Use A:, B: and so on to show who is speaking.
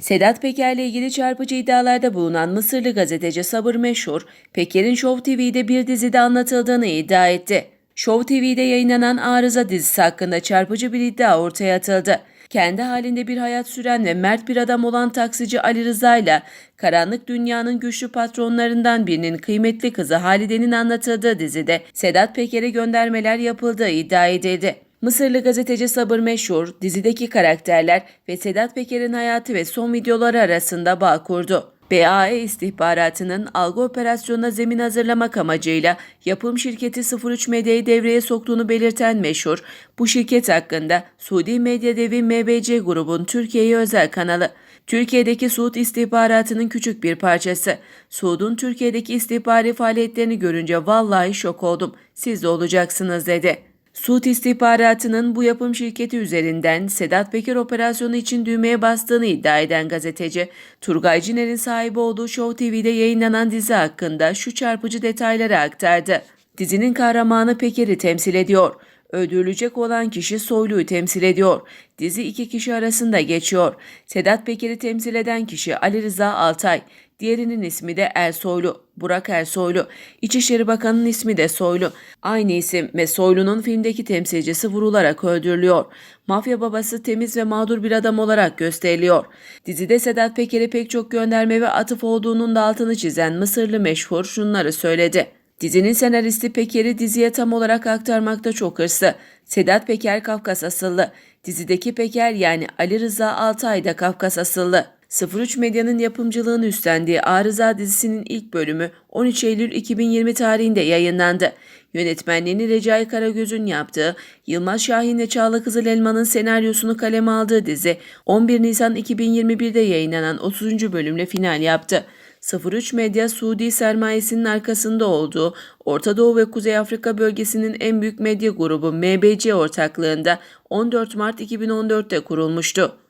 A: Sedat Peker'le ilgili çarpıcı iddialarda bulunan Mısırlı gazeteci Sabır Meşhur, Peker'in Show TV'de bir dizide anlatıldığını iddia etti. Show TV'de yayınlanan Arıza dizisi hakkında çarpıcı bir iddia ortaya atıldı. Kendi halinde bir hayat süren ve mert bir adam olan taksici Ali Rıza ile karanlık dünyanın güçlü patronlarından birinin kıymetli kızı Halide'nin anlatıldığı dizide Sedat Peker'e göndermeler yapıldığı iddia edildi. Mısırlı gazeteci Sabır Meşhur, dizideki karakterler ve Sedat Peker'in hayatı ve son videoları arasında bağ kurdu. BAE istihbaratının algı operasyonuna zemin hazırlamak amacıyla yapım şirketi 03 Medya'yı devreye soktuğunu belirten Meşhur, bu şirket hakkında Suudi medya devi MBC grubun Türkiye'ye özel kanalı, Türkiye'deki Suud istihbaratının küçük bir parçası. Suud'un Türkiye'deki istihbari faaliyetlerini görünce vallahi şok oldum, siz de olacaksınız dedi. Suud istihbaratının bu yapım şirketi üzerinden Sedat Peker operasyonu için düğmeye bastığını iddia eden gazeteci, Turgay Ciner'in sahibi olduğu Show TV'de yayınlanan dizi hakkında şu çarpıcı detayları aktardı. Dizinin kahramanı Peker'i temsil ediyor. Öldürülecek olan kişi Soylu'yu temsil ediyor. Dizi iki kişi arasında geçiyor. Sedat Peker'i temsil eden kişi Ali Rıza Altay. Diğerinin ismi de Ersoylu, Burak Ersoylu. İçişleri Bakanı'nın ismi de Soylu. Aynı isim ve Soylu'nun filmdeki temsilcisi vurularak öldürülüyor. Mafya babası temiz ve mağdur bir adam olarak gösteriliyor. Dizide Sedat Peker'e pek çok gönderme ve atıf olduğunun da altını çizen Mısırlı meşhur şunları söyledi. Dizinin senaristi Peker'i diziye tam olarak aktarmakta çok hırslı. Sedat Peker Kafkas asıllı. Dizideki Peker yani Ali Rıza Altay da Kafkas asıllı. 03 Medya'nın yapımcılığını üstlendiği Arıza dizisinin ilk bölümü 13 Eylül 2020 tarihinde yayınlandı. Yönetmenliğini Recai Karagöz'ün yaptığı, Yılmaz Şahin ve Çağla Kızıl Elma'nın senaryosunu kaleme aldığı dizi 11 Nisan 2021'de yayınlanan 30. bölümle final yaptı. 03 Medya Suudi sermayesinin arkasında olduğu Orta Doğu ve Kuzey Afrika bölgesinin en büyük medya grubu MBC ortaklığında 14 Mart 2014'te kurulmuştu.